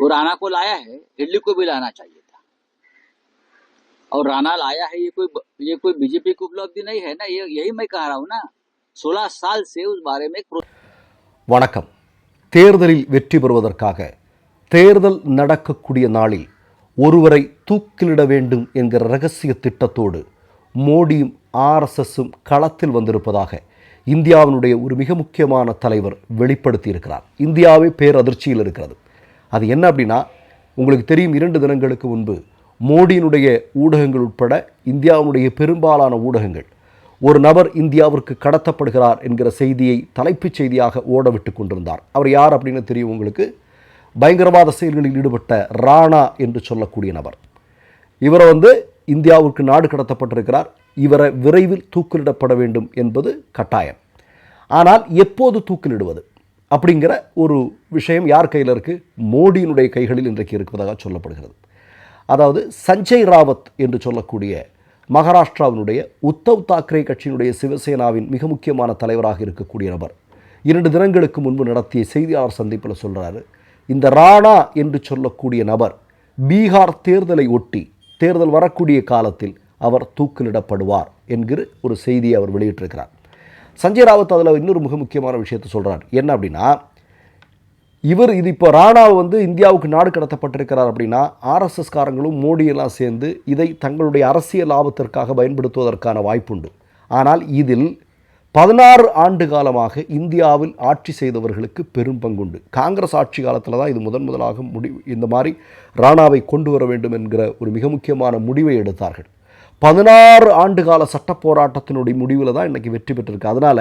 वो राणा को लाया है दिल्ली को भी लाना चाहिए था और राणा लाया है ये कोई ये कोई बीजेपी की उपलब्धि नहीं है ना ये यही मैं कह रहा हूँ ना सोलह साल से उस बारे में एक வணக்கம் தேர்தலில் வெற்றி பெறுவதற்காக தேர்தல் நடக்கக்கூடிய நாளில் ஒருவரை தூக்கிலிட வேண்டும் என்கிற ரகசிய திட்டத்தோடு மோடியும் ஆர்எஸ்எஸும் களத்தில் வந்திருப்பதாக இந்தியாவினுடைய ஒரு மிக முக்கியமான தலைவர் வெளிப்படுத்தியிருக்கிறார் இந்தியாவே பேரதிர்ச்சியில் இருக்கிறது அது என்ன அப்படின்னா உங்களுக்கு தெரியும் இரண்டு தினங்களுக்கு முன்பு மோடியினுடைய ஊடகங்கள் உட்பட இந்தியாவினுடைய பெரும்பாலான ஊடகங்கள். ஒரு நபர் இந்தியாவிற்கு கடத்தப்படுகிறார் என்கிற செய்தியை தலைப்புச் செய்தியாக ஓடவிட்டு கொண்டிருந்தார். அவர் யார் அப்படின்னு தெரியும் உங்களுக்கு? பயங்கரவாத செயல்களில் ஈடுபட்ட ராணா என்று சொல்லக்கூடிய நபர். இவரை வந்து இந்தியாவிற்கு நாடு கடத்தப்பட்டிருக்கிறார். இவரை விரைவில் தூக்கிலிடப்பட வேண்டும் என்பது கட்டாயம். ஆனால் எப்போது தூக்கிலிடுவது? அப்படிங்கிற ஒரு விஷயம் யார் கையில் இருக்குது மோடியினுடைய கைகளில் இன்றைக்கு இருப்பதாக சொல்லப்படுகிறது. அதாவது சஞ்சய் ராவத் என்று சொல்லக்கூடிய மகாராஷ்டிராவினுடைய உத்தவ் தாக்கரே கட்சியினுடைய சிவசேனாவின் மிக முக்கியமான தலைவராக இருக்கக்கூடிய நபர். இரண்டு தினங்களுக்கு முன்பு நடத்திய செய்தியாளர் சந்திப்பில் சொல்கிறாரு இந்த ராணா என்று சொல்லக்கூடிய நபர் பீகார் தேர்தலை ஒட்டி தேர்தல் வரக்கூடிய காலத்தில் அவர் தூக்கிலிடப்படுவார் என்கிற ஒரு செய்தியை அவர் வெளியிட்டிருக்கிறார். சஞ்சய் ராவத் அதில் இன்னொரு மிக முக்கியமான விஷயத்தை சொல்கிறார் என்ன அப்படின்னா இவர் இது இப்போ ராணாவை வந்து இந்தியாவுக்கு நாடு கடத்தப்பட்டிருக்கிறார் அப்படின்னா ஆர்எஸ்எஸ்காரங்களும் மோடியெல்லாம் சேர்ந்து இதை தங்களுடைய அரசியல் லாபத்திற்காக பயன்படுத்துவதற்கான வாய்ப்புண்டு. ஆனால் இதில் பதினாறு ஆண்டு காலமாக இந்தியாவில் ஆட்சி செய்தவர்களுக்கு பெரும் பங்குண்டு. காங்கிரஸ் ஆட்சி காலத்தில் தான் இது முதன் முதலாக முடிவு இந்த மாதிரி ராணாவை கொண்டு வர வேண்டும் என்கிற ஒரு மிக முக்கியமான முடிவை எடுத்தார்கள். பதினாறு ஆண்டு கால சட்ட போராட்டத்தினுடைய முடிவில் தான் இன்றைக்கி வெற்றி பெற்றிருக்கு. அதனால்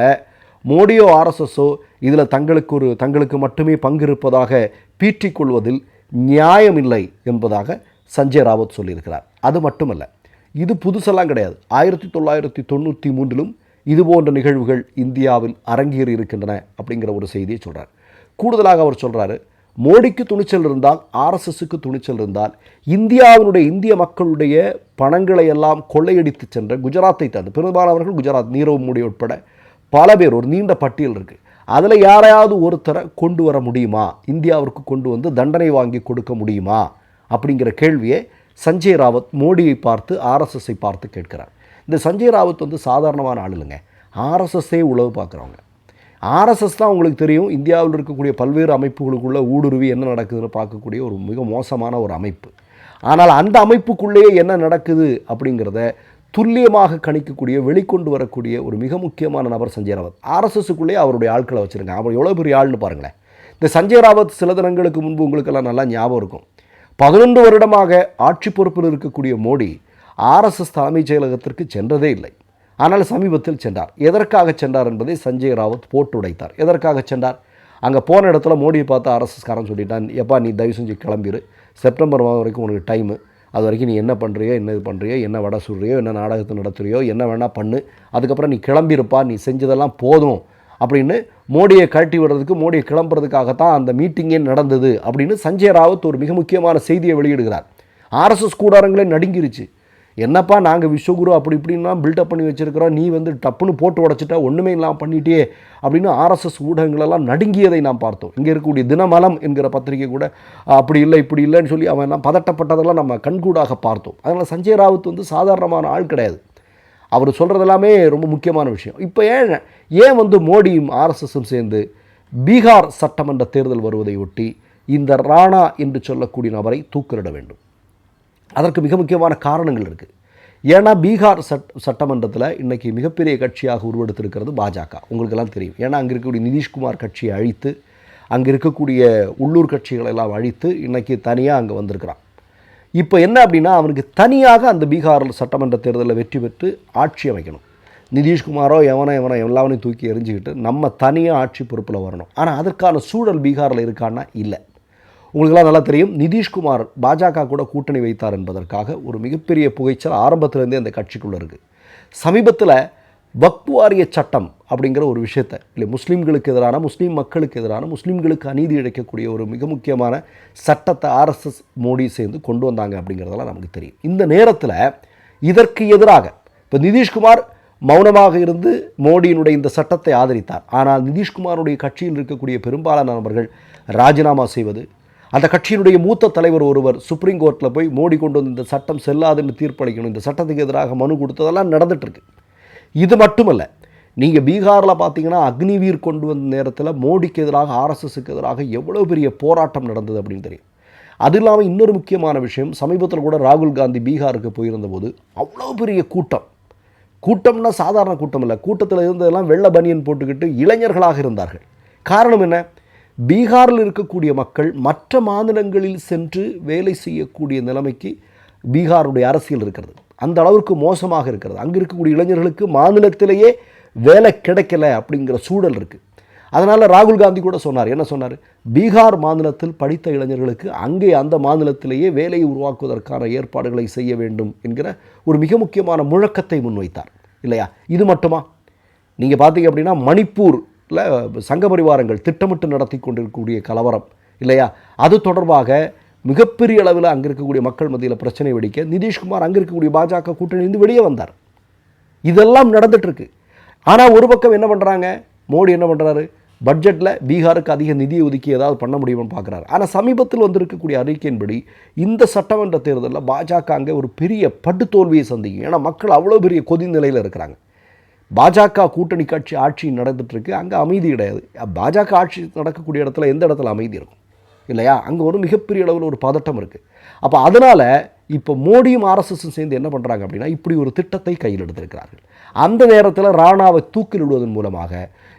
மோடியோ ஆர்எஸ்எஸோ இதில் தங்களுக்கு ஒரு தங்களுக்கு மட்டுமே பங்கு இருப்பதாக பீற்றிக்கொள்வதில் நியாயமில்லை என்பதாக சஞ்சய் ராவத் சொல்லியிருக்கிறார். அது மட்டுமல்ல இது புதுசெல்லாம் கிடையாது. ஆயிரத்தி தொள்ளாயிரத்தி தொண்ணூற்றி மூன்றிலும் இது போன்ற நிகழ்வுகள் இந்தியாவில் அரங்கேறி இருக்கின்றன அப்படிங்கிற ஒரு செய்தியை சொல்கிறார் கூடுதலாக அவர் சொல்கிறாரு மோடிக்கு துணிச்சல் இருந்தால் ஆர்எஸ்எஸ்க்கு துணிச்சல் இருந்தால் இந்தியாவினுடைய இந்திய மக்களுடைய பணங்களை எல்லாம் கொள்ளையடித்து சென்ற குஜராத்தை தந்து பெரும்பாலானவர்கள் குஜராத் நீரவ் மோடி உட்பட பல பேர் ஒரு நீண்ட பட்டியல் இருக்குது அதில் யாரையாவது ஒருத்தரை கொண்டு வர முடியுமா? இந்தியாவிற்கு கொண்டு வந்து தண்டனை வாங்கி கொடுக்க முடியுமா? அப்படிங்கிற கேள்வியை சஞ்சய் ராவத் மோடியை பார்த்து ஆர்எஸ்எஸ்ஸை பார்த்து கேட்கிறார். இந்த சஞ்சய் ராவத் வந்து சாதாரணமான ஆள் இல்லைங்க ஆர்எஸ்எஸ்ஸே உழவு பார்க்குறவங்க. ஆர்எஸ்எஸ் தான் உங்களுக்கு தெரியும். இந்தியாவில் இருக்கக்கூடிய பல்வேறு அமைப்புகளுக்குள்ள ஊடுருவி என்ன நடக்குதுன்னு பார்க்கக்கூடிய ஒரு மிக மோசமான ஒரு அமைப்பு. ஆனால் அந்த அமைப்புக்குள்ளேயே என்ன நடக்குது அப்படிங்கிறத துல்லியமாக கணிக்கக்கூடிய வெளிக்கொண்டு வரக்கூடிய ஒரு மிக முக்கியமான நபர் சஞ்சய் ராவத். ஆர்எஸ்எஸ்க்குள்ளேயே அவருடைய ஆட்களை வச்சுருங்க அவர் எவ்வளோ பெரிய ஆள்னு பாருங்களேன். இந்த சஞ்சய் ராவத் சில தினங்களுக்கு முன்பு உங்களுக்கெல்லாம் நல்லா ஞாபகம் இருக்கும். பதினொன்று வருடமாக ஆட்சி பொறுப்பில் இருக்கக்கூடிய மோடி ஆர்எஸ்எஸ் தலைமைச் செயலகத்திற்கு சென்றதே இல்லை. ஆனால் சமீபத்தில் சென்றார். எதற்காக சென்றார் என்பதை சஞ்சய் ராவத் போட்டுடைத்தார். எதற்காக சென்றார்? அங்கே போன இடத்துல மோடியை பார்த்து ஆர்எஸ்எஸ்காரன் சொல்லிட்டான் எப்பா நீ தயவு செஞ்சு கிளம்பிடு செப்டம்பர் மாதம் வரைக்கும் உனக்கு டைமு அது வரைக்கும் நீ என்ன பண்ணுறியோ என்ன இது பண்ணுறியோ என்ன வடை சுடுறியோ என்ன நாடகத்தை நடத்துறியோ என்ன வேணால் பண்ணு. அதுக்கப்புறம் நீ கிளம்பியிருப்பா நீ செஞ்சதெல்லாம் போதும். அப்படின்னு மோடியை கழட்டி விடுறதுக்கு மோடியை கிளம்புறதுக்காகத்தான் அந்த மீட்டிங்கே நடந்தது அப்படின்னு சஞ்சய் ராவத் ஒரு மிக முக்கியமான செய்தியை வெளியிடுகிறார். ஆர்எஸ்எஸ் கூடாரங்களே நடுங்கிருச்சு. என்னப்பா நாங்கள் விஸ்வகுரு அப்படி இப்படின்னா பில்டப் பண்ணி வச்சுருக்கிறோம். நீ வந்து டப்புன்னு போட்டு உடச்சிட்டா ஒன்றுமே இல்லாமல் பண்ணிட்டே அப்படின்னு ஆர்எஸ்எஸ் ஊடகங்களெல்லாம் நடுங்கியதை நாம் பார்த்தோம். இங்கே இருக்கக்கூடிய தினமலம் என்கிற பத்திரிகை கூட அப்படி இல்லை இப்படி இல்லைன்னு சொல்லி அவன் எல்லாம் பதட்டப்பட்டதெல்லாம் நம்ம கண்கூடாக பார்த்தோம். அதனால் சஞ்சய் ராவத் வந்து சாதாரணமான ஆள் கிடையாது. அவர் சொல்கிறது எல்லாமே ரொம்ப முக்கியமான விஷயம். இப்போ ஏன் ஏன் வந்து மோடியும் ஆர்எஸ்எஸும் சேர்ந்து பீகார் சட்டமன்ற தேர்தல் வருவதை ஒட்டி இந்த ராணா என்று சொல்லக்கூடிய நபரை தூக்கிலிட வேண்டும்? அதற்கு மிக முக்கியமான காரணங்கள் இருக்குது ஏன்னா பீகார் சட் சட்டமன்றத்தில் இன்றைக்கி மிகப்பெரிய கட்சியாக உருவெடுத்திருக்கிறது பாஜக. உங்களுக்கெல்லாம் தெரியும். ஏன்னா அங்கே இருக்கக்கூடிய நிதிஷ்குமார் கட்சியை அழித்து அங்கே இருக்கக்கூடிய உள்ளூர் கட்சிகளெல்லாம் அழித்து இன்றைக்கி தனியாக அங்கே வந்திருக்கிறான். இப்போ என்ன அப்படின்னா அவனுக்கு தனியாக அந்த பீகார் சட்டமன்ற தேர்தலில் வெற்றி பெற்று ஆட்சி அமைக்கணும். நிதிஷ்குமாரோ எவனோ எவனோ எல்லாவனையும் தூக்கி எறிஞ்சிக்கிட்டு நம்ம தனியாக ஆட்சி பொறுப்பில் வரணும். ஆனால் அதற்கான சூழல் பீகாரில் இருக்கான்னா இல்லை. உங்களுக்கெல்லாம் நல்லா தெரியும். நிதிஷ்குமார் பாஜக கூட கூட்டணி வைத்தார் என்பதற்காக ஒரு மிகப்பெரிய புகைச்சல் ஆரம்பத்திலேருந்தே அந்த கட்சிக்குள்ளே இருக்குது சமீபத்தில் வக்பு வாரிய சட்டம் அப்படிங்கிற ஒரு விஷயத்தை இல்லை முஸ்லீம்களுக்கு எதிரான முஸ்லீம் மக்களுக்கு எதிரான முஸ்லீம்களுக்கு அநீதி இழைக்கக்கூடிய ஒரு மிக முக்கியமான சட்டத்தை ஆர்எஸ்எஸ் மோடி சேர்ந்து கொண்டு வந்தாங்க அப்படிங்கிறதெல்லாம் நமக்கு தெரியும். இந்த நேரத்தில் இதற்கு எதிராக இப்போ நிதிஷ்குமார் மௌனமாக இருந்து மோடியினுடைய இந்த சட்டத்தை ஆதரித்தார். ஆனால் நிதிஷ்குமாருடைய கட்சியில் இருக்கக்கூடிய பெரும்பாலான நபர்கள் ராஜினாமா செய்வது அந்த கட்சியினுடைய மூத்த தலைவர் ஒருவர் சுப்ரீம் கோர்ட்டில் போய் மோடி கொண்டு வந்து இந்த சட்டம் செல்லாதுன்னு தீர்ப்பளிக்கணும் இந்த சட்டத்துக்கு எதிராக மனு கொடுத்ததெல்லாம் நடந்துகிட்ருக்கு இது மட்டுமல்ல நீங்கள் பீகாரில் பார்த்தீங்கன்னா அக்னிவீர் கொண்டு வந்த நேரத்தில் மோடிக்கு எதிராக ஆர்எஸ்எஸ்க்கு எதிராக எவ்வளோ பெரிய போராட்டம் நடந்தது அப்படின்னு தெரியும். அது இல்லாமல் இன்னொரு முக்கியமான விஷயம் சமீபத்தில் கூட ராகுல் காந்தி பீகாருக்கு போயிருந்தபோது அவ்வளோ பெரிய கூட்டம். கூட்டம்னா சாதாரண கூட்டம் இல்லை கூட்டத்தில் இருந்ததெல்லாம் வெள்ளை பனியன் போட்டுக்கிட்டு இளைஞர்களாக இருந்தார்கள். காரணம் என்ன? பீகாரில் இருக்கக்கூடிய மக்கள் மற்ற மாநிலங்களில் சென்று வேலை செய்யக்கூடிய நிலைமைக்கு பீகாருடைய அரசியல் இருக்கிறது. அந்த அளவிற்கு மோசமாக இருக்கிறது. அங்கே இருக்கக்கூடிய இளைஞர்களுக்கு மாநிலத்திலேயே வேலை கிடைக்கல அப்படிங்கிற சூழல் இருக்குது அதனால் ராகுல் காந்தி கூட சொன்னார். என்ன சொன்னார்? பீகார் மாநிலத்தில் படித்த இளைஞர்களுக்கு அங்கே அந்த மாநிலத்திலேயே வேலையை உருவாக்குவதற்கான ஏற்பாடுகளை செய்ய வேண்டும் என்கிற ஒரு மிக முக்கியமான முழக்கத்தை முன்வைத்தார். இல்லையா? இது மட்டுமா? நீங்கள் பார்த்தீங்க அப்படின்னா மணிப்பூர் சங்க பரிவாரங்கள் திட்டமிட்டு நடத்தி கொண்டிருக்கக்கூடிய கலவரம் இல்லையா? அது தொடர்பாக மிகப்பெரிய அளவில் அங்கே இருக்கக்கூடிய மக்கள் மத்தியில் பிரச்சனை வெடிக்க நிதிஷ்குமார் அங்கே இருக்கக்கூடிய பாஜக கூட்டணியிலிருந்து வெளியே வந்தார். இதெல்லாம் நடந்துகிட்ருக்கு ஆனால் ஒரு பக்கம் என்ன பண்ணுறாங்க மோடி என்ன பண்ணுறாரு பட்ஜெட்டில் பீகாருக்கு அதிக நிதியை ஒதுக்கி ஏதாவது பண்ண முடியும்னு பார்க்குறாரு ஆனால் சமீபத்தில் வந்திருக்கக்கூடிய அறிக்கையின்படி இந்த சட்டமன்ற தேர்தலில் பாஜக அங்கே ஒரு பெரிய படுதோல்வியை சந்திக்கும் ஏன்னா மக்கள் அவ்வளோ பெரிய கொதி நிலையில் இருக்கிறாங்க. பாஜக கூட்டணி கட்சி ஆட்சி நடந்துட்டு அங்கே அமைதி கிடையாது. பாஜக ஆட்சி நடக்கக்கூடிய இடத்துல எந்த இடத்துல அமைதி இருக்கும்? இல்லையா? அங்கே ஒரு மிகப்பெரிய அளவில் ஒரு பதட்டம் இருக்குது அப்போ அதனால் இப்போ மோடியும் ஆர்எஸ்எஸும் சேர்ந்து என்ன பண்ணுறாங்க அப்படின்னா இப்படி ஒரு திட்டத்தை கையில் எடுத்திருக்கிறார்கள். அந்த நேரத்தில் ராணாவை தூக்கிலிடுவதன் மூலமாக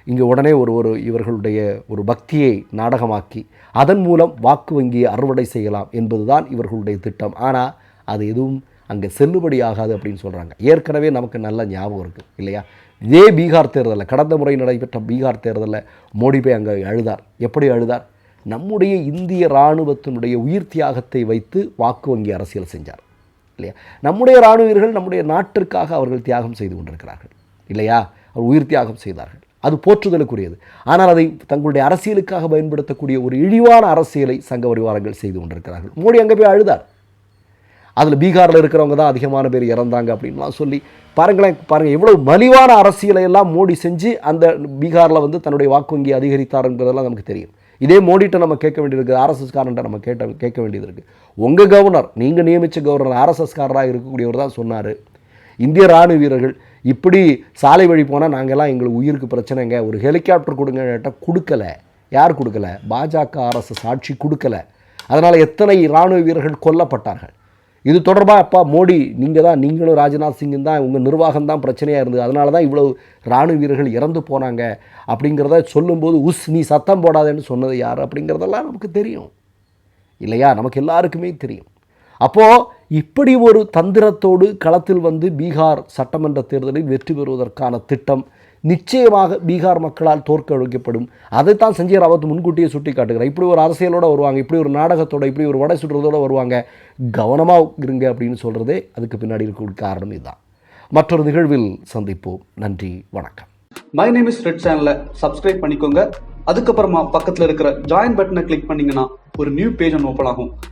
இங்கே உடனே ஒரு ஒரு இவர்களுடைய ஒரு பக்தியை நாடகமாக்கி அதன் மூலம் வாக்கு வங்கியை அறுவடை செய்யலாம் என்பது தான் இவர்களுடைய திட்டம். ஆனால் அது எதுவும் அங்கே செல்லுபடியாகாது அப்படின்னு சொல்கிறாங்க ஏற்கனவே நமக்கு நல்ல ஞாபகம் இருக்குது இல்லையா? இதே பீகார் தேர்தலில் கடந்த முறை நடைபெற்ற பீகார் தேர்தலில் மோடி போய் அங்கே அழுதார். எப்படி அழுதார்? நம்முடைய இந்திய இராணுவத்தினுடைய உயிர் தியாகத்தை வைத்து வாக்கு வங்கி அரசியல் செஞ்சார். இல்லையா? நம்முடைய இராணுவ வீரர்கள் நம்முடைய நாட்டிற்காக அவர்கள் தியாகம் செய்து கொண்டிருக்கிறார்கள். இல்லையா? அவர் உயிர் தியாகம் செய்தார்கள். அது போற்றுதலுக்குரியது. ஆனால் அதை தங்களுடைய அரசியலுக்காக பயன்படுத்தக்கூடிய ஒரு இழிவான அரசியலை சங்க பரிவாரங்கள் செய்து கொண்டிருக்கிறார்கள். மோடி அங்கே போய் அழுதார். அதில் பீகாரில் இருக்கிறவங்க தான் அதிகமான பேர் இறந்தாங்க அப்படின்லாம் சொல்லி பாருங்களேன் பாருங்கள் எவ்வளோ மலிவான அரசியலை எல்லாம் மோடி செஞ்சு அந்த பீகாரில் வந்து தன்னுடைய வாக்கு வங்கி அதிகரித்தாருங்கிறதெல்லாம் நமக்கு தெரியும். இதே மோடிட்ட நம்ம கேட்க வேண்டியிருக்கு இருக்குது காரன்ட்ட நம்ம கேட்ட கேட்க வேண்டியது இருக்குது உங்கள் கவர்னர் நீங்கள் நியமித்த கவர்னர் ஆர்எஸ்எஸ்காரராக இருக்கக்கூடியவர் தான் சொன்னார். இந்திய ராணுவ வீரர்கள் இப்படி சாலை வழி போனால் நாங்கள்லாம் எங்களுக்கு உயிருக்கு பிரச்சனைங்க ஒரு ஹெலிகாப்டர் கொடுங்க கேட்டால் கொடுக்கல. யார் கொடுக்கல? பாஜக அரசு சாட்சி கொடுக்கல. அதனால் எத்தனை இராணுவ வீரர்கள் கொல்லப்பட்டார்கள்? இது தொடர்பாக அப்பா மோடி நீங்கள் தான் நீங்களும் ராஜ்நாத் சிங்கும் தான் உங்கள் நிர்வாகம் தான் பிரச்சனையாக இருந்தது. அதனால தான் இவ்வளோ இராணுவ வீரர்கள் இறந்து போனாங்க அப்படிங்கிறத சொல்லும்போது உஸ் நீ சத்தம் போடாதேன்னு சொன்னது யார்? அப்படிங்கிறதெல்லாம் நமக்கு தெரியும். இல்லையா? நமக்கு எல்லாருக்குமே தெரியும். அப்போது இப்படி ஒரு தந்திரத்தோடு களத்தில் வந்து பீகார் சட்டமன்ற தேர்தலில் வெற்றி பெறுவதற்கான திட்டம் நிச்சயமாக பீகார் மக்களால் தோற்கடிக்கப்படும். அதைத்தான் சஞ்சய் ராவத் முன்கூட்டியே சுட்டி காட்டுகிறார் இப்படி ஒரு அரசியலோடு வருவாங்க இப்படி ஒரு நாடகத்தோட இப்படி ஒரு வடை சுடுறதோட வருவாங்க. கவனமாக இருங்க அப்படின்னு சொல்கிறதே அதுக்கு பின்னாடி இருக்கக்கூடிய காரணம் இதுதான். மற்றொரு நிகழ்வில் சந்திப்போம். நன்றி வணக்கம். மை நேம் இஸ் ரெட் சேனலை சப்ஸ்கிரைப் பண்ணிக்கோங்க. அதுக்கப்புறமா பக்கத்தில் இருக்கிற ஜாயின் பட்டனை கிளிக் பண்ணீங்கன்னா ஒரு நியூ பேஜ் ஒன்று ஓப்பன் ஆகும்.